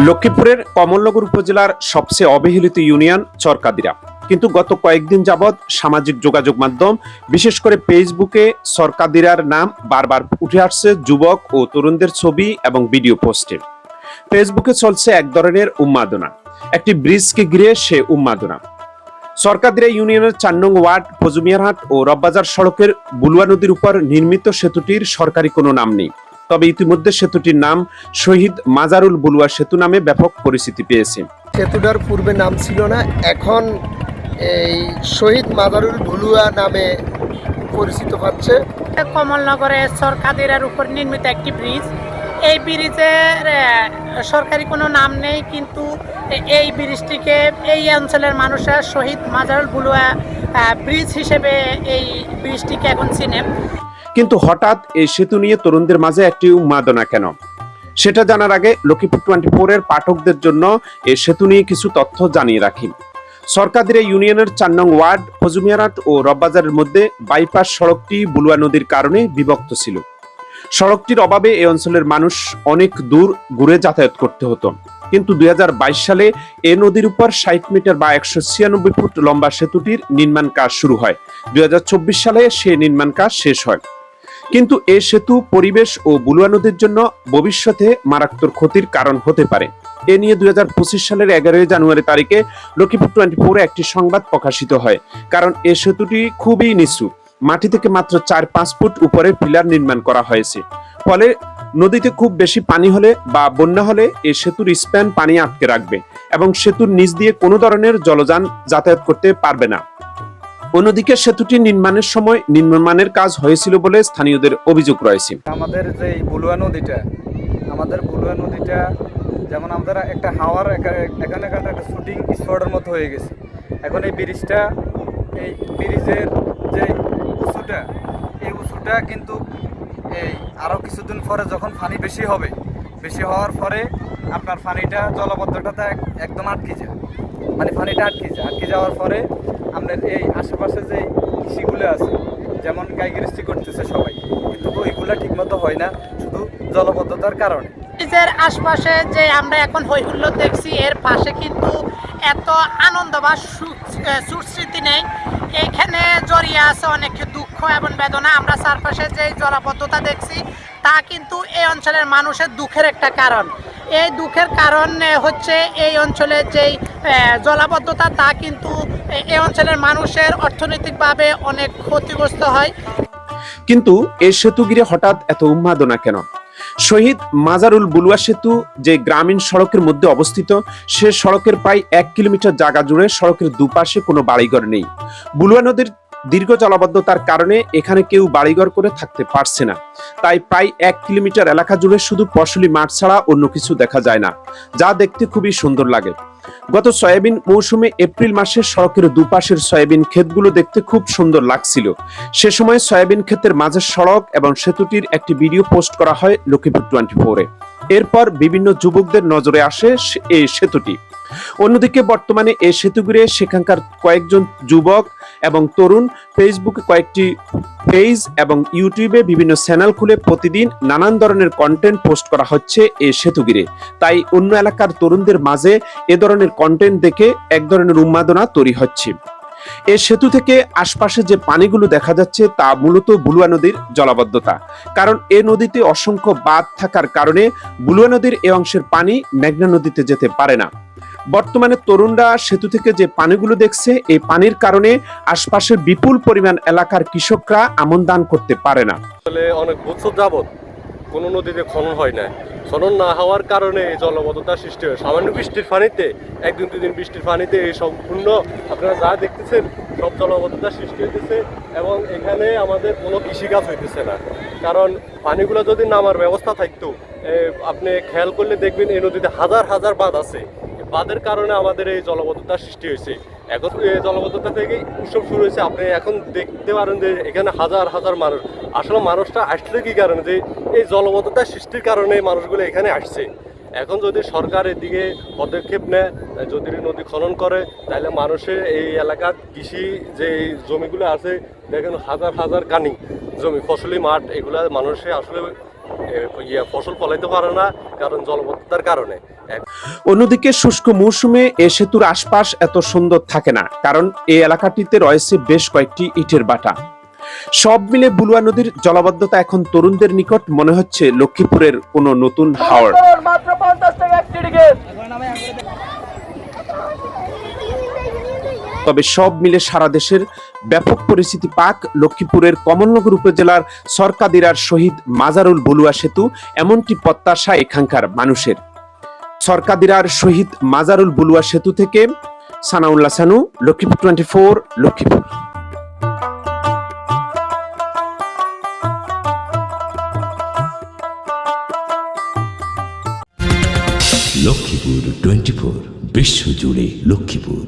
লক্ষ্মীপুরের কমলনগর উপজেলার সবচেয়ে অবহেলিত ইউনিয়ন চরকাদিরা। কিন্তু গত কয়েকদিন যাবৎ সামাজিক যোগাযোগ মাধ্যম, বিশেষ করে ফেসবুকে সরকাদিরার নাম বারবার উঠে আসছে যুবক ও তরুণদের ছবি এবং ভিডিও পোস্টে। ফেসবুকে চলছে এক ধরনের উন্মাদনা। একটি ব্রিজকে ঘিরে সে উন্মাদনা। সরকাদিরা ইউনিয়নের চার নং ওয়ার্ড ফজুমিয়ারহাট ও রববাজার সড়কের বুলুয়া নদীর উপর নির্মিত সেতুটির সরকারি কোনো নাম নেই। তবে ইতিমধ্যে সেতুটির নাম শহীদ মাজারুল বুলুয়া সেতু নামে ব্যাপক পরিচিতি পেয়েছে। সেতুটার পূর্বে নাম ছিল না এখন এই শহীদ মাজারুল বুলুয়া নামে পরিচিত পাচ্ছে কমলনগরে সরকারের উপর নির্মিত একটি ব্রিজ। এই ব্রিজের সরকারি কোনো নাম নেই কিন্তু এই ব্রিজটিকে এই অঞ্চলের মানুষের শহীদ মাজারুল বুলুয়া আহ, ব্রিজ হিসেবে এই ব্রিজটিকে এখন চিনে। কিন্তু হঠাৎ এই সেতু নিয়ে তরুণদের মাঝে একটি উন্মাদনা কেন? সেটা জানার আগে লক্ষ্মীপুর টোয়েন্টি ফোরের পাঠকদের জন্য এই সেতু নিয়ে কিছু তথ্য জানিয়ে রাখি। সরকারিরা ইউনিয়নের চার নং ওয়ার্ড ফজুমিয়ারাট ও রববাজারের মধ্যে বাইপাস সড়কটি বুলুয়া নদীর কারণে বিভক্ত ছিল। সড়কটির অভাবে এই অঞ্চলের মানুষ অনেক দূর ঘুরে যাতায়াত করতে হতো। কিন্তু দুই হাজার বাইশ সালে এ নদীর উপর ষাট মিটার বা একশো ছিয়ানব্বই ফুট লম্বা সেতুটির নির্মাণ কাজ শুরু হয়। দুই হাজার চব্বিশ সালে সে নির্মাণ কাজ শেষ হয়। কিন্তু এ সেতু পরিবেশ ও বুলুয়া নদীর জন্য ভবিষ্যতে মারাত্মক ক্ষতির কারণ হতে পারে। এ নিয়ে দুই হাজার পঁচিশ সালের এগারোই জানুয়ারি তারিখে লক্ষ্মীপুর টোয়েন্টি ফোরে একটি সংবাদ প্রকাশিত হয়, কারণ এ সেতুটি খুবই নিচু। মাটি থেকে মাত্র চার পাঁচ ফুট উপরে পিলার নির্মাণ করা হয়েছে। ফলে নদীতে খুব বেশি পানি হলে বা বন্যা হলে এ সেতুর স্প্যান পানি আটকে রাখবে এবং সেতুর নিচ দিয়ে কোনো ধরনের জলযান যাতায়াত করতে পারবে না। অন্যদিকে সেতুটি নির্মাণের সময় নির্মাণের কাজ হয়েছিল বলে স্থানীয়দের অভিযোগ রয়েছে। আমাদের যে বুলুয়া নদীটা, আমাদের বুলুয়া নদীটা যেমন আমাদের একটা হাওয়ার এখানে একটা শুটিং স্পটের মতো হয়ে গেছে। এখন এই ব্রিজটা, এই ব্রিজের যে উঁচুটা, এই উঁচুটা কিন্তু এই আরও কিছুদিন পরে যখন পানি বেশি হবে, বেশি হওয়ার পরে আপনার পানিটা জলবদ্ধতাটা এক- একদম আটকে যায়। মানে পানিটা আটকে যায়। আটকে যাওয়ার পরে আপনার এই আশেপাশে যে কৃষিগুলো আছে, যেমন গাইগিরিস্তি করতেছে সবাই, কিন্তু ওইগুলা ঠিকমতো হয় না, শুধু জলবদ্ধতার কারণে। ব্রিজের আশপাশে যে আমরা এখন হৈহুল্য দেখছি, এর পাশে কিন্তু এত আনন্দ বা সুস্মৃতি নেই। এইখানে জড়িয়ে আছে অনেক দুঃখ এবং বেদনা। আমরা চারপাশে যে জলাবদ্ধতা দেখছি, তা কিন্তু এই অঞ্চলের মানুষের দুঃখের একটা কারণ। এই দুঃখের কারণ হচ্ছে এই অঞ্চলের যেই জলাবদ্ধতা, তা কিন্তু এই অঞ্চলের মানুষের অর্থনৈতিকভাবে অনেক ক্ষতিগ্রস্ত হয়। কিন্তু এই সেতু ঘিরে হঠাৎ এত উন্মাদনা কেন? শহীদ মাজারুল বুলুয়া সেতু যে গ্রামীণ সড়কের মধ্যে অবস্থিত, সে সড়কের প্রায় এক কিলোমিটার জায়গা জুড়ে সড়কের দুপাশে কোনো বাড়িঘর নেই। বুলুয়া নদীর দীর্ঘ জলাবদ্ধতার কারণে এখানে কেউ বাড়িঘর করে থাকতে পারছে না। তাই প্রায় এক কিলোমিটার এলাকা জুড়ে শুধু ফসলি মাঠ ছাড়া অন্য কিছু দেখা যায় না, যা দেখতে খুবই সুন্দর লাগে। গত সয়াবিন মৌসুমে এপ্রিল মাসে সড়কের দুপাশের সয়াবিন ক্ষেতগুলো দেখতে খুব সুন্দর লাগছিল। সে সময় সয়াবিন ক্ষেতের মাঝের সড়ক এবং সেতুটির একটি ভিডিও পোস্ট করা হয় লক্ষ্মীপুর টোয়েন্টি ফোরে। এরপর বিভিন্ন যুবকদের নজরে আসে এই সেতুটি। অন্যদিকে বর্তমানে সেতু ঘিরে সেখানকার কয়েকজন যুবক এবং তরুণ ফেসবুকে কয়েকটি পেজ এবং ইউটিউবে বিভিন্ন চ্যানেল খুলে প্রতিদিন নানান ধরনের কন্টেন্ট পোস্ট করা হচ্ছে এই সেতু ঘিরে। তাই অন্য এলাকার তরুণদের মাঝে এ ধরনের কন্টেন্ট দেখে এক ধরনের উন্মাদনা তৈরি হচ্ছে। এ সেতু থেকে আশপাশে যে পানিগুলো দেখা যাচ্ছে তা মূলত বুলুয়া নদীর জলাবদ্ধতা। কারণ এ নদীতে অসংখ্য বাঁধ থাকার কারণে বুলুয়া নদীর এ অংশের পানি মেঘনা নদীতে যেতে পারে না। বর্তমানে তরুণরা সেতু থেকে যে পানিগুলো দেখছে, এই পানির কারণে আশপাশের বিপুল পরিমাণ এলাকার কৃষকরা আমন দান করতে পারে না। আসলে অনেক বছর যাবৎ কোনো নদীতে খনন হয় না খনন না হওয়ার কারণে এই জলবদ্ধতার সৃষ্টি হয়। সামান্য বৃষ্টির পানিতে, একদিন, দুদিন বৃষ্টির পানিতে এই সম্পূর্ণ আপনারা যা দেখতেছেন, সব জলবদ্ধতার সৃষ্টি হইতেছে এবং এখানে আমাদের কোনো কৃষিকাজ হইতেছে না। কারণ পানিগুলো যদি নামার ব্যবস্থা থাকতো আপনি খেয়াল করলে দেখবেন এই নদীতে হাজার হাজার বাঁধ আছে। বাঁধের কারণে আমাদের এই জলবদ্ধতার সৃষ্টি হয়েছে। এখন এই জলবদ্ধতা থেকে উৎসব শুরু হয়েছে। আপনি এখন দেখতে পারেন যে এখানে হাজার হাজার মানুষ। আসলে মানুষটা আসলে কি কারণে? যে এই জলবদ্ধতা সৃষ্টির কারণে মানুষগুলো এখানে আসছে। এখন যদি সরকার এদিকে পদক্ষেপ নেয়, যদি নদী খনন করে, তাহলে মানুষের এই এলাকার কৃষি যে জমিগুলো আছে, দেখেন হাজার হাজার কানি জমি, ফসলি মাঠ, এগুলা মানুষে আসলে ইয়ে ফসল ফলাইতে পারে না কারণ জলবদ্ধতার কারণে। অন্যদিকে শুষ্ক মৌসুমে এ সেতুর আশপাশ এত সুন্দর থাকে না, কারণ এই এলাকাটিতে রয়েছে বেশ কয়েকটি ইটের বাটা। সব মিলে বুলুয়া নদীর জলাবদ্ধতা এখন তরুণদের নিকট মনে হচ্ছে লক্ষ্মীপুরের কোনো নতুন হাওড় তবে সব মিলে সারা দেশের ব্যাপক পরিস্থিতি পাক লক্ষ্মীপুরের কমলনগর উপজেলার সরকাদিরার শহীদ মাজারুল বলুয়া সেতু এমনটি প্রত্যাশা এখানকার মানুষের। সরকাদিরার শহীদ মাজারুল বুলুয়া সেতু থেকে Sanaullah Sanu, Lakshmipur twenty four Lakshmipur. Lakshmipur twenty four বিশ্বজুড়ে লক্ষ্মীপুর।